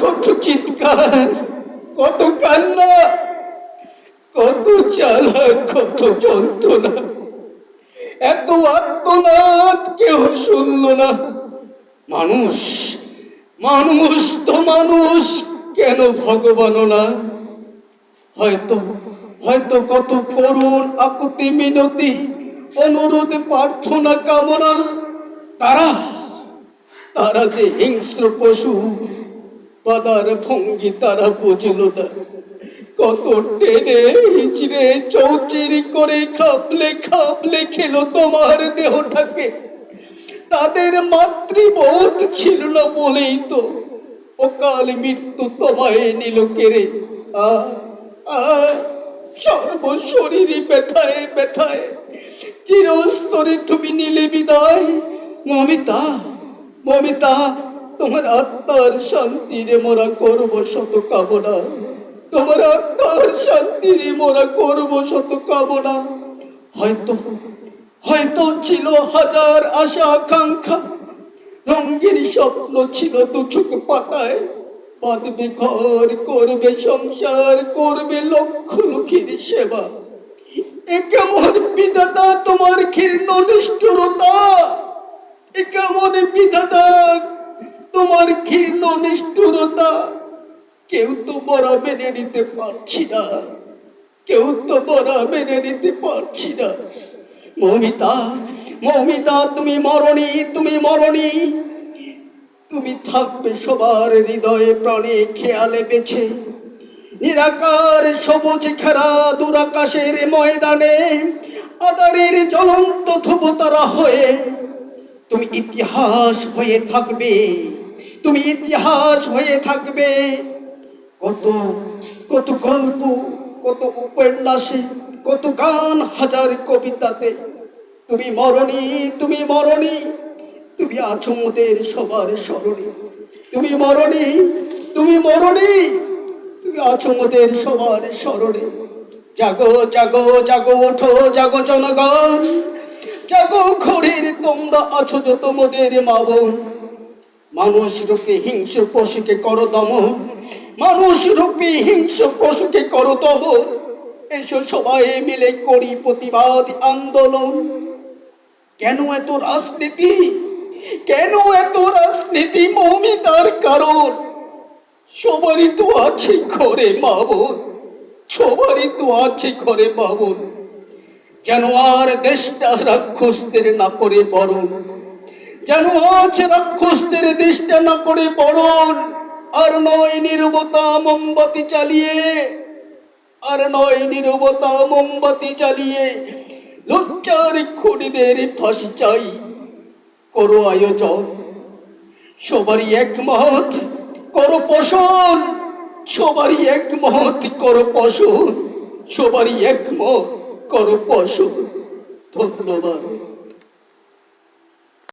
কত চিৎকার, কত কান্না, কত জ্বালা কত যন্ত্রণা। এত আত্মনাদ কেউ শুনল না। মানুষ মানুষ তো মানুষ, কেন ভগবানও না? হয়তো হয়তো কত করুণ আকুতি মিনতি, অনুরোধ, প্রার্থনা, কামনা। তারা তারা যে হিংস্র পশু পাদার ভঙ্গি তারা বুঝল না। কত টেনে হিচড়ে চৌচিরি করে খাপলে খাপলে খেলো তোমার দেহটাকে। তাদের মাতৃবোধ ছিল না বলেই তো। অকাল মৃত্যু তোমায় নিল কেড়ে আ সর্ব শরীরে ব্যথায় ব্যথায়। চিরস্তরে তুমি নিলে বিদায়। মমিতা মমিতা তোমার আত্মার শান্তিরে মোরা করব শত কামনা। তোমার আত্মার শান্তিরে মোরা করব শত কামনা। হয়তো হয়তো ছিল হাজার আশা আকাঙ্ক্ষা। রঙের স্বপ্ন ছিল দু চোখ পাতায়। বাঁধবে ঘর, করবে সংসার, করবে লক্ষ লক্ষের সেবা। এ কেমন বিধাতা তোমার ক্ষীর্ণ নিষ্ঠুরতা? এ কেমন বিধাতা তোমার ঘৃণ্য নিষ্ঠুরতা কেউ তো বড় মেনে নিতে পারছি না। কেউ তো বড় মেনে নিতে পারছি না। মমিতা মমিতা, তুমি মরণী তুমি মরণী। তুমি থাকবে সবার হৃদয়ে, প্রাণে খেয়ালে বেছে। নিরাকার, সবুজ খেরা দুরাকাশের ময়দানে আদারের জ্বলন্ত ধ্রুবতারা হয়ে তুমি ইতিহাস হয়ে থাকবে। তুমি ইতিহাস হয়ে থাকবে। কত কত গল্প, কত উপন্যাসে, কত গান, হাজার কবিতাতে। তুমি মরণী তুমি মরণী, তুমি আছো মোদের সবার স্মরণী। তুমি মরণী তুমি মরণী, তুমি আছো মোদের সবার স্মরণে। জাগো জাগো জাগো, ওঠো, জাগো জনগণ। জাগো ঘড়ির তোমরা আছো যত মোদের মা বোন। মানুষ রূপে হিংস্র পশুকে করো দমন মানুষ রূপে হিংস্র পশুকে করো দমন এসো সবাই মিলে করি প্রতিবাদ আন্দোলন। কেন এত রাজনীতি? কেন এত রাজনীতি মৌমিতার কারণ? সবারই তো আছে ঘরে মা বোন। সবারই তো আছে ঘরে মা বোন। যেন আর দেশটা রাক্ষসদের না করে বরণ। যেন আজ রাক্ষসদের দেশটা না করে বরণ আর নয় নিরবতা মোমবাতি চালিয়ে, আর নয় নিরবতা মোমবাতি চালিয়ে লজ্জার খুনিদের ফাঁসি চাই, করো আয়োজন। সবারই একমত করো পোষণ, সবারই একমত করো পোষণ সবারই একমত করো পোষণ ধন্যবাদ।